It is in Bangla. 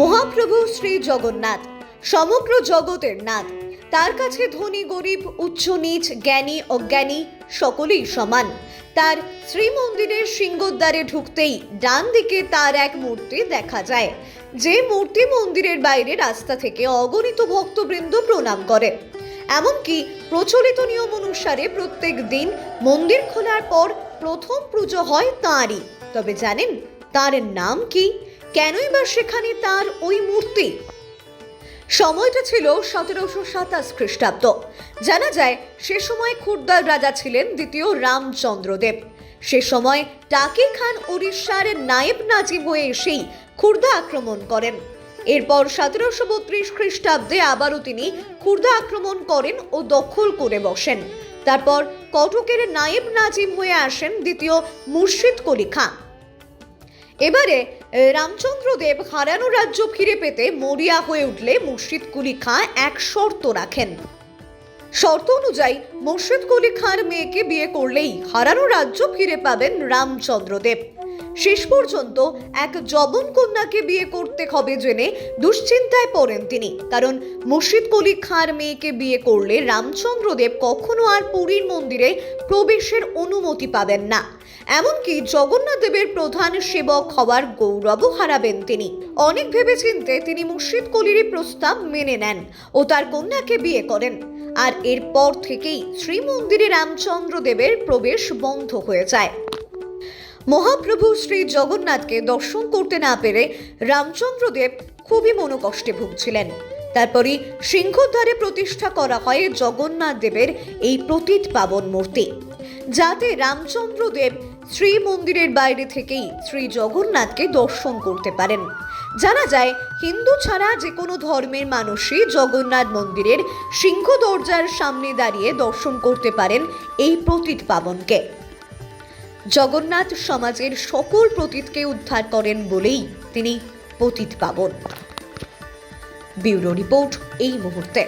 মহাপ্রভু শ্রী জগন্নাথ, সমগ্র জগতের নাথ। তার কাছে ধনী, গরিব, উচ্চ নীচ, জ্ঞানী, অজ্ঞানী সকলেই সমান। তার শ্রীমন্দিরের সিংহদ্বারে ঢুকতেই ডান দিকে তার এক মূর্তি দেখা যায়, যে মূর্তি মন্দিরের বাইরে রাস্তা থেকে অগণিত ভক্তবৃন্দ প্রণাম করে। এমনকি প্রচলিত নিয়ম অনুসারে প্রত্যেক দিন মন্দির খোলার পর প্রথম পুজো হয় তাঁরই। তবে জানেন, তার নাম কি? কেনই বা সেখানে তার ওই মূর্তি? সময়টা ছিল সতেরোশো সাতাশ খ্রিস্টাব্দ। জানা যায়, সে সময় খুরদার রাজা ছিলেন দ্বিতীয় রামচন্দ্রদেব সে সময় টাকি খান উড়িষ্যার নায়েব নাজিম হয়ে এসেই খুর্দা আক্রমণ করেন। এরপর সতেরোশো বত্রিশ খ্রিস্টাব্দে আবারও তিনি খুর্দা আক্রমণ করেন ও দখল করে বসেন। তারপর কটকের নায়েব নাজিম হয়ে আসেন দ্বিতীয় মুর্শিদ কলি খান। এবারে রামচন্দ্র দেব হারানো রাজ্য ফিরে পেতে মরিয়া হয়ে উঠলে মুর্শিদ কুলি খাঁ এক শর্ত রাখেন। শর্ত অনুযায়ী মুর্শিদ কুলি খাঁর মেয়েকে বিয়ে করলেই হারানো রাজ্য ফিরে পাবেন রামচন্দ্রদেব। শেষ পর্যন্ত এক জবন কন্যাকে বিয়ে করতে হবে জেনে দুশ্চিন্তায় পড়েন তিনি। কারণ মুর্শিদ কলি খাঁর মেয়েকে বিয়ে করলে রামচন্দ্রদেব কখনো আর পুরীর মন্দিরে প্রবেশের অনুমতি পাবেন না। এমনকি জগন্নাথ দেবের প্রধান সেবক হওয়ার গৌরবও হারাবেন তিনি। অনেক ভেবেচিন্তে তিনি মুর্শিদ কলিরই প্রস্তাব মেনে নেন ও তার কন্যাকে বিয়ে করেন। আর এরপর থেকেই শ্রীমন্দিরে রামচন্দ্র দেবের প্রবেশ বন্ধ হয়ে যায়। মহাপ্রভু শ্রী জগন্নাথকে দর্শন করতে না পেরে রামচন্দ্রদেব খুবই মনোকষ্টে ভুগছিলেন। তারপরই সিংহদ্বারে প্রতিষ্ঠা করা হয় জগন্নাথ দেবের এই প্রতীত পাবন মূর্তি। যাতে রামচন্দ্রদেব শ্রী মন্দিরের বাইরে থেকেই শ্রী জগন্নাথকে দর্শন করতে পারেন। জানা যায়, হিন্দু ছাড়া যে কোনো ধর্মের মানুষই জগন্নাথ মন্দিরের সিংহ দরজার সামনে দাঁড়িয়ে দর্শন করতে পারেন এই প্রতীত পাবনকে। জগন্নাথ সমাজের সকল প্রতীতকে উদ্ধার করেন বলেই তিনি পতিত পাবন। ব্যুরো রিপোর্ট এই মুহূর্তে।